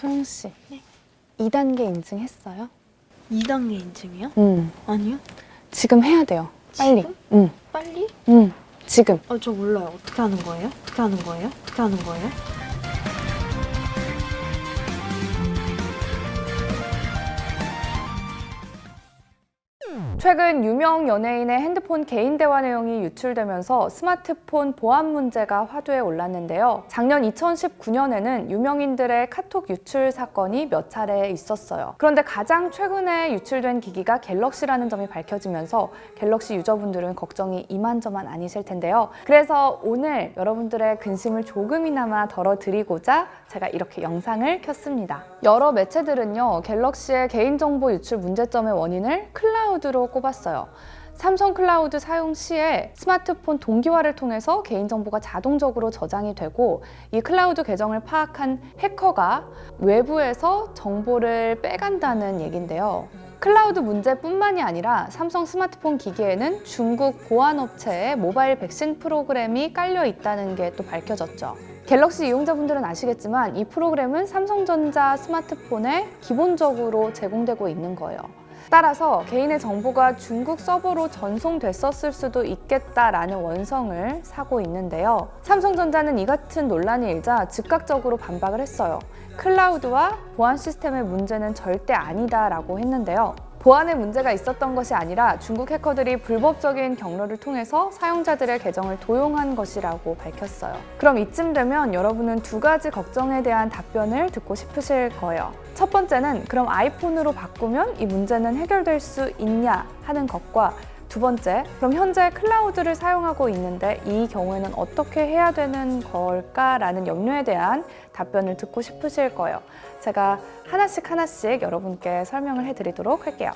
소영 씨. 네. 2단계 인증했어요? 2단계 인증이요? 응. 아니요. 지금 해야 돼요. 빨리. 지금? 응. 빨리? 응. 지금. 아, 저 몰라요. 어떻게 하는 거예요? 어떻게 하는 거예요? 어떻게 하는 거예요? 최근 유명 연예인의 핸드폰 개인 대화 내용이 유출되면서 스마트폰 보안 문제가 화두에 올랐는데요. 작년 2019년에는 유명인들의 카톡 유출 사건이 몇 차례 있었어요. 그런데 가장 최근에 유출된 기기가 갤럭시라는 점이 밝혀지면서 갤럭시 유저분들은 걱정이 이만저만 아니실 텐데요. 그래서 오늘 여러분들의 근심을 조금이나마 덜어드리고자 제가 이렇게 영상을 켰습니다. 여러 매체들은요, 갤럭시의 개인정보 유출 문제점의 원인을 클라우드로 꼽았어요. 삼성 클라우드 사용 시에 스마트폰 동기화를 통해서 개인정보가 자동적으로 저장이 되고 이 클라우드 계정을 파악한 해커가 외부에서 정보를 빼간다는 얘긴데요. 클라우드 문제뿐만이 아니라 삼성 스마트폰 기기에는 중국 보안업체의 모바일 백신 프로그램이 깔려 있다는 게 또 밝혀졌죠. 갤럭시 이용자분들은 아시겠지만 이 프로그램은 삼성전자 스마트폰에 기본적으로 제공되고 있는 거예요. 따라서 개인의 정보가 중국 서버로 전송됐었을 수도 있겠다라는 원성을 사고 있는데요. 삼성전자는 이 같은 논란이 일자 즉각적으로 반박을 했어요. 클라우드와 보안 시스템의 문제는 절대 아니다라고 했는데요. 보안에 문제가 있었던 것이 아니라 중국 해커들이 불법적인 경로를 통해서 사용자들의 계정을 도용한 것이라고 밝혔어요. 그럼 이쯤 되면 여러분은 두 가지 걱정에 대한 답변을 듣고 싶으실 거예요. 첫 번째는 그럼 아이폰으로 바꾸면 이 문제는 해결될 수 있냐 하는 것과 두 번째, 그럼 현재 클라우드를 사용하고 있는데 이 경우에는 어떻게 해야 되는 걸까라는 염려에 대한 답변을 듣고 싶으실 거예요. 제가 하나씩 하나씩 여러분께 설명을 해드리도록 할게요.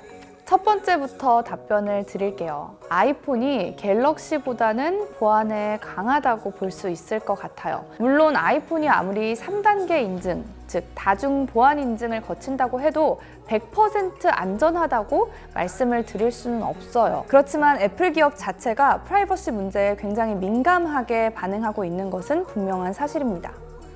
첫 번째부터 답변을 드릴게요. 아이폰이 갤럭시보다는 보안에 강하다고 볼 수 있을 것 같아요. 물론 아이폰이 아무리 3단계 인증, 즉 다중 보안 인증을 거친다고 해도 100% 안전하다고 말씀을 드릴 수는 없어요. 그렇지만 애플 기업 자체가 프라이버시 문제에 굉장히 민감하게 반응하고 있는 것은 분명한 사실입니다.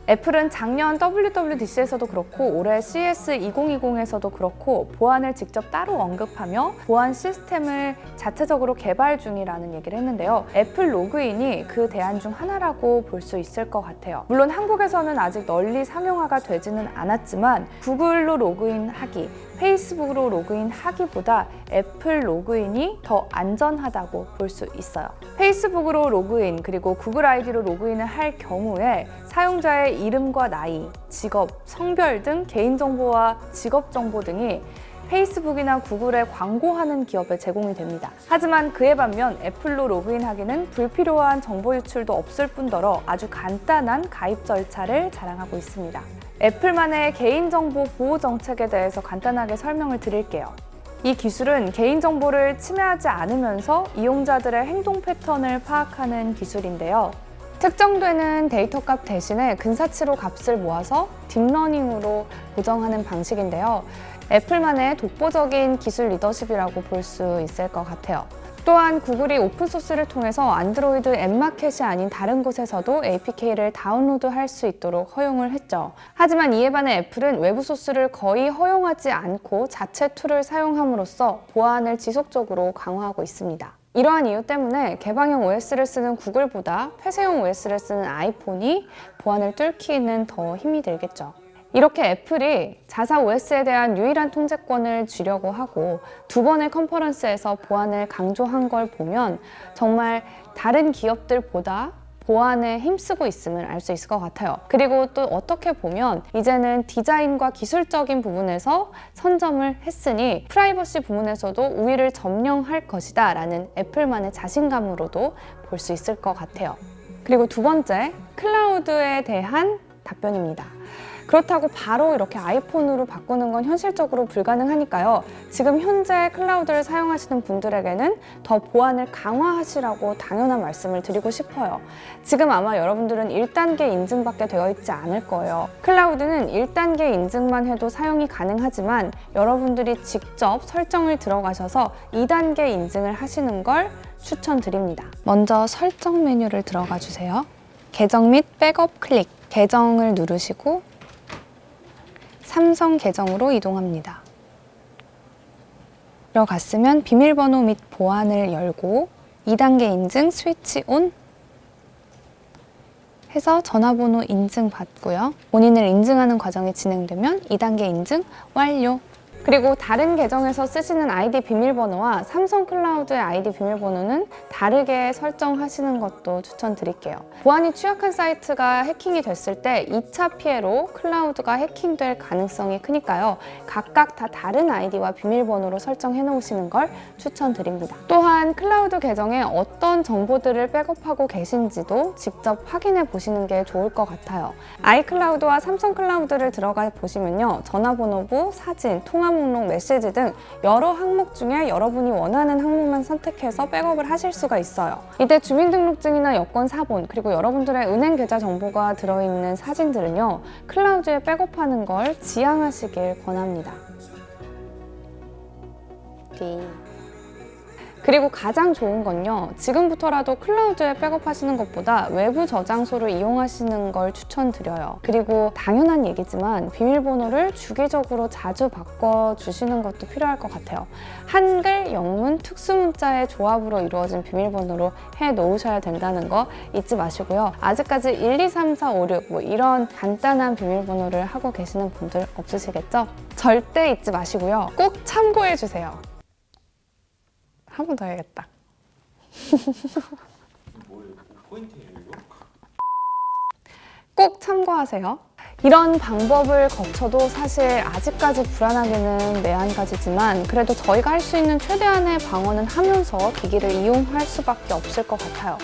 애플은 작년 WWDC에서도 그렇고 올해 CS 2020에서도 그렇고 보안을 직접 따로 언급하며 보안 시스템을 자체적으로 개발 중이라는 얘기를 했는데요. 애플 로그인이 그 대안 중 하나라고 볼 수 있을 것 같아요. 물론 한국에서는 아직 널리 상용화가 되지는 않았지만 구글로 로그인하기, 페이스북으로 로그인하기보다 애플 로그인이 더 안전하다고 볼 수 있어요. 페이스북으로 로그인 그리고 구글 아이디로 로그인을 할 경우에 사용자의 이름과 나이, 직업, 성별 등 개인정보와 직업정보 등이 페이스북이나 구글에 광고하는 기업에 제공이 됩니다. 하지만 그에 반면 애플로 로그인하기는 불필요한 정보 유출도 없을 뿐더러 아주 간단한 가입 절차를 자랑하고 있습니다. 애플만의 개인정보 보호 정책에 대해서 간단하게 설명을 드릴게요. 이 기술은 개인정보를 침해하지 않으면서 이용자들의 행동 패턴을 파악하는 기술인데요. 특정되는 데이터 값 대신에 근사치로 값을 모아서 딥러닝으로 보정하는 방식인데요. 애플만의 독보적인 기술 리더십이라고 볼 수 있을 것 같아요. 또한 구글이 오픈소스를 통해서 안드로이드 앱마켓이 아닌 다른 곳에서도 APK를 다운로드할 수 있도록 허용을 했죠. 하지만 이에 반해 애플은 외부 소스를 거의 허용하지 않고 자체 툴을 사용함으로써 보안을 지속적으로 강화하고 있습니다. 이러한 이유 때문에 개방형 OS를 쓰는 구글보다 폐쇄형 OS를 쓰는 아이폰이 보안을 뚫기는 더 힘이 들겠죠. 이렇게 애플이 자사 OS에 대한 유일한 통제권을 쥐려고 하고 두 번의 컨퍼런스에서 보안을 강조한 걸 보면 정말 다른 기업들보다 보안에 힘쓰고 있음을 알 수 있을 것 같아요. 그리고 또 어떻게 보면 이제는 디자인과 기술적인 부분에서 선점을 했으니 프라이버시 부분에서도 우위를 점령할 것이다 라는 애플만의 자신감으로도 볼 수 있을 것 같아요. 그리고 두 번째, 클라우드에 대한 답변입니다. 그렇다고 바로 이렇게 아이폰으로 바꾸는 건 현실적으로 불가능하니까요. 지금 현재 클라우드를 사용하시는 분들에게는 더 보안을 강화하시라고 당연한 말씀을 드리고 싶어요. 지금 아마 여러분들은 1단계 인증밖에 되어 있지 않을 거예요. 클라우드는 1단계 인증만 해도 사용이 가능하지만 여러분들이 직접 설정을 들어가셔서 2단계 인증을 하시는 걸 추천드립니다. 먼저 설정 메뉴를 들어가 주세요. 계정 및 백업 클릭. 계정을 누르시고 삼성 계정으로 이동합니다. 들어갔으면 비밀번호 및 보안을 열고 2단계 인증 스위치 온 해서 전화번호 인증 받고요. 본인을 인증하는 과정이 진행되면 2단계 인증 완료. 그리고 다른 계정에서 쓰시는 아이디 비밀번호와 삼성 클라우드의 아이디 비밀번호는 다르게 설정하시는 것도 추천드릴게요. 보안이 취약한 사이트가 해킹이 됐을 때 2차 피해로 클라우드가 해킹될 가능성이 크니까요. 각각 다 다른 아이디와 비밀번호로 설정해 놓으시는 걸 추천드립니다. 또한 클라우드 계정에 어떤 정보들을 백업하고 계신지도 직접 확인해 보시는 게 좋을 것 같아요. 아이클라우드와 삼성 클라우드를 들어가 보시면요. 전화번호부, 사진, 통화 목록, 메시지 등 여러 항목 중에 여러분이 원하는 항목만 선택해서 백업을 하실 수가 있어요. 이때 주민등록증이나 여권 사본, 그리고 여러분들의 은행 계좌 정보가 들어있는 사진들은요. 클라우드에 백업하는 걸 지양하시길 권합니다. 띠. 그리고 가장 좋은 건요. 지금부터라도 클라우드에 백업하시는 것보다 외부 저장소를 이용하시는 걸 추천드려요. 그리고 당연한 얘기지만 비밀번호를 주기적으로 자주 바꿔 주시는 것도 필요할 것 같아요. 한글, 영문, 특수문자의 조합으로 이루어진 비밀번호로 해 놓으셔야 된다는 거 잊지 마시고요. 아직까지 1, 2, 3, 4, 5, 6 뭐 이런 간단한 비밀번호를 하고 계시는 분들 없으시겠죠? 절대 잊지 마시고요. 꼭 참고해 주세요. 한 번 더 해야겠다. 뭐예요? 포인트예요 이거? 꼭 참고하세요. 이런 방법을 거쳐도 사실 아직까지 불안하기는 매한가지지만 그래도 저희가 할 수 있는 최대한의 방어는 하면서 기기를 이용할 수밖에 없을 것 같아요.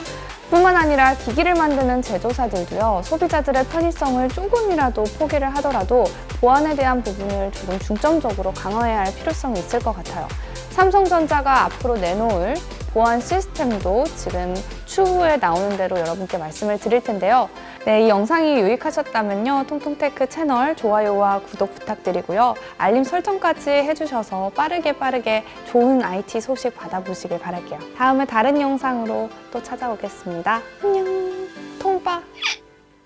뿐만 아니라 기기를 만드는 제조사들도요, 소비자들의 편의성을 조금이라도 포기를 하더라도 보안에 대한 부분을 조금 중점적으로 강화해야 할 필요성이 있을 것 같아요. 삼성전자가 앞으로 내놓을 보안 시스템도 지금 추후에 나오는 대로 여러분께 말씀을 드릴 텐데요. 네, 이 영상이 유익하셨다면요. 통통테크 채널 좋아요와 구독 부탁드리고요. 알림 설정까지 해주셔서 빠르게 빠르게 좋은 IT 소식 받아보시길 바랄게요. 다음에 다른 영상으로 또 찾아오겠습니다. 안녕. 통빠.